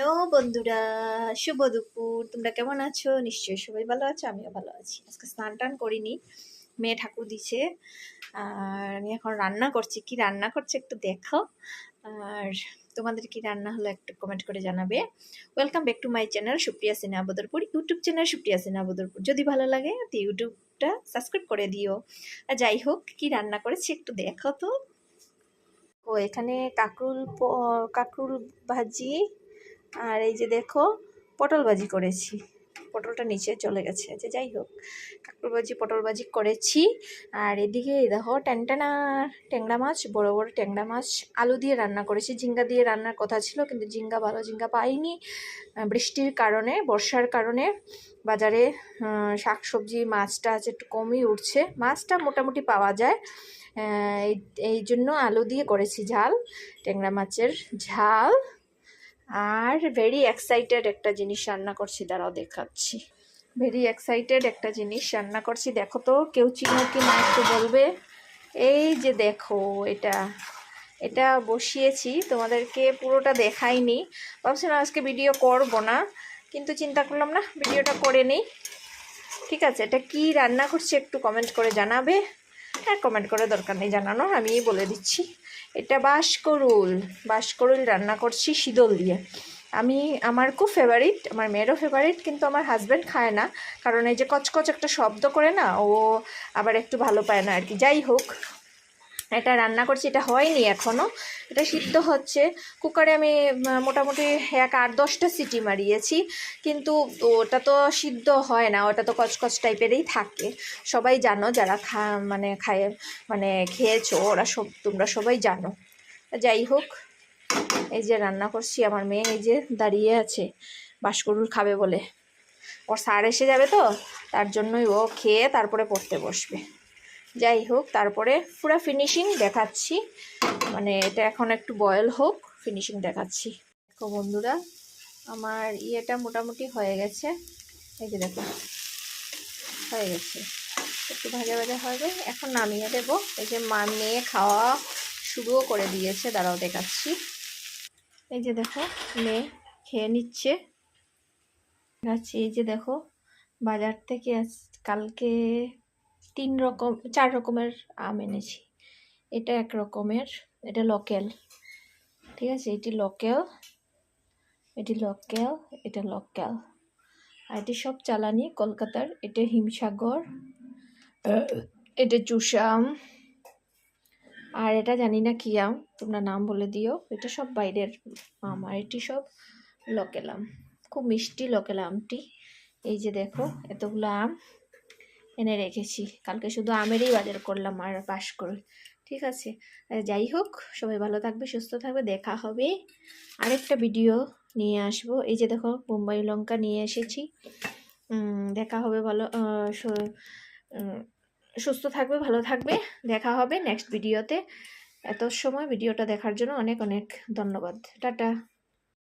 Hello বন্ধুরা, শুভ দুপুর। তোমরা কেমন আছো? নিশ্চয়ই সবাই ভালো আছো, আমিও ভালো আছি। আজকে স্নান টান করিনি, মেয়ে ঠাকুর দিছে। আর আমি এখন রান্না করছি। কি রান্না করছে একটু দেখো আর তোমাদের কি রান্না হলো একটু কমেন্ট করে জানাবে। Welcome back to my channel Supriya Sinha Badarpur YouTube channel Supriya Sinha Badarpur যদি ভালো লাগে, তো ইউটিউবটা সাবস্ক্রাইব করে দিও। আর যাই হোক, কি রান্না করেছি একটু দেখো তো। ও, এখানে কাকরুল কাকরুল ভাজি আর এই যে দেখো, পটল ভাজি করেছি। পটলটা নিচে চলে গেছে। যে যাই হোক কাকুর ভাজি, পটল করেছি। আর এদিকে দেখো, ট্যাংটানা, ট্যাংরা মাছ, বড় বড় ট্যাংরা মাছ, আলু দিয়ে রান্না করেছি। ঝিঙ্গা দিয়ে রান্নার কথা ছিল, কিন্তু ঝিঙ্গা, ভালো ঝিঙ্গা পাইনি। বৃষ্টির কারণে, বর্ষার কারণে বাজারে শাক শাকসবজি, মাছটা আছে একটু কমই উঠছে। মাছটা মোটামুটি পাওয়া যায়। এই জন্য আলু দিয়ে করেছি ঝাল, ট্যাংরা মাছের ঝাল। আর ভেরি এক্সাইটেড একটা জিনিস রান্না করছি, দাঁড়াও দেখাচ্ছি। ভেরি এক্সাইটেড একটা জিনিস রান্না করছি, দেখো তো, কেউ চিনো কি না একটু বলবে? এই যে দেখো, এটা এটা বসিয়েছি, তোমাদেরকে পুরোটা দেখাইনি। ভাবছিলাম আজকে ভিডিও করব না, কিন্তু চিন্তা করলাম, না ভিডিওটা করে নিই। ঠিক আছে, এটা কি রান্না করছি একটু কমেন্ট করে জানাবে। হ্যাঁ কমেন্ট করে দরকার নেই জানানোর আমি বলে দিচ্ছি। এটা বাসকরুল বাসকরুল রান্না করছি শীতল দিয়ে। আমি, আমার খুব ফেভারিট আমার মেয়েরও ফেভারিট কিন্তু আমার হাজব্যান্ড খায় না। কারণ এই যে কচকচ একটা শব্দ করে না, ও আবার একটু ভালো পায় না আর কি। যাই হোক এটা রান্না করছি, এটা হয়নি এখনও এটা সিদ্ধ হচ্ছে। কুকারে আমি মোটামুটি এক আট দশটা সিটি মারিয়েছি। কিন্তু ওটা তো সিদ্ধ হয় না, ওটা তো কচকচ টাইপেরই থাকে। সবাই জানো, যারা খা মানে খায় মানে খেয়েছো, ওরা সব, তোমরা সবাই জানো। যাই হোক, এই যে রান্না করছি, আমার মেয়ে এই যে দাঁড়িয়ে আছে, বাসকরুল খাবে বলে। ওর স্যার এসে যাবে তো, তার জন্যই ও খেয়ে তারপরে পড়তে বসবে। যাই হোক তারপরে পুরো ফিনিশিং দেখাচ্ছি। মানে এটা এখন একটু বয়েল হোক ফিনিশিং দেখাচ্ছি। দেখো বন্ধুরা, আমার ইয়েটা মোটামুটি হয়ে গেছে। এই যে দেখো, হয়ে গেছে। একটু ভাজা ভাজা হবে। এখন নামিয়ে দেবো। এই যে মা মেয়ে খাওয়া শুরুও করে দিয়েছে। দাঁড়াও, দেখাচ্ছি। এই যে দেখো, মেয়ে খেয়ে নিচ্ছে। দেখাচ্ছি, এই যে দেখো, বাজার থেকে আজ কালকে তিন রকম, চার রকমের আম এনেছি। এটা এক রকমের, এটা লোকেল ঠিক আছে? এটি লোকেল এটি লোকেল এটা লোকেল আর এটি সব চালানি কলকাতার, এটা হিমসাগর, এটা চুষাম। আর এটা জানি না কি আম, তোমরা নাম বলে দিও। এটা সব বাইরের আম, আর এটি সব লোকেল আম। খুব মিষ্টি লোকেল আমটি। এই যে দেখো, এতগুলো আম। এনে রেখেছি। কালকে শুধু আমেরই বাজার করলাম আর পাস করে ঠিক আছে? যাই হোক, সবাই ভালো থাকবে, সুস্থ থাকবে, দেখা হবে। আরেকটা ভিডিও নিয়ে আসব। এই যে দেখো, বোম্বাই লঙ্কা নিয়ে এসেছি। দেখা হবে ভালো সুস্থ থাকবে, ভালো থাকবে, দেখা হবে নেক্সট ভিডিওতে এত সময় ভিডিওটা দেখার জন্য অনেক অনেক ধন্যবাদ। টাটা।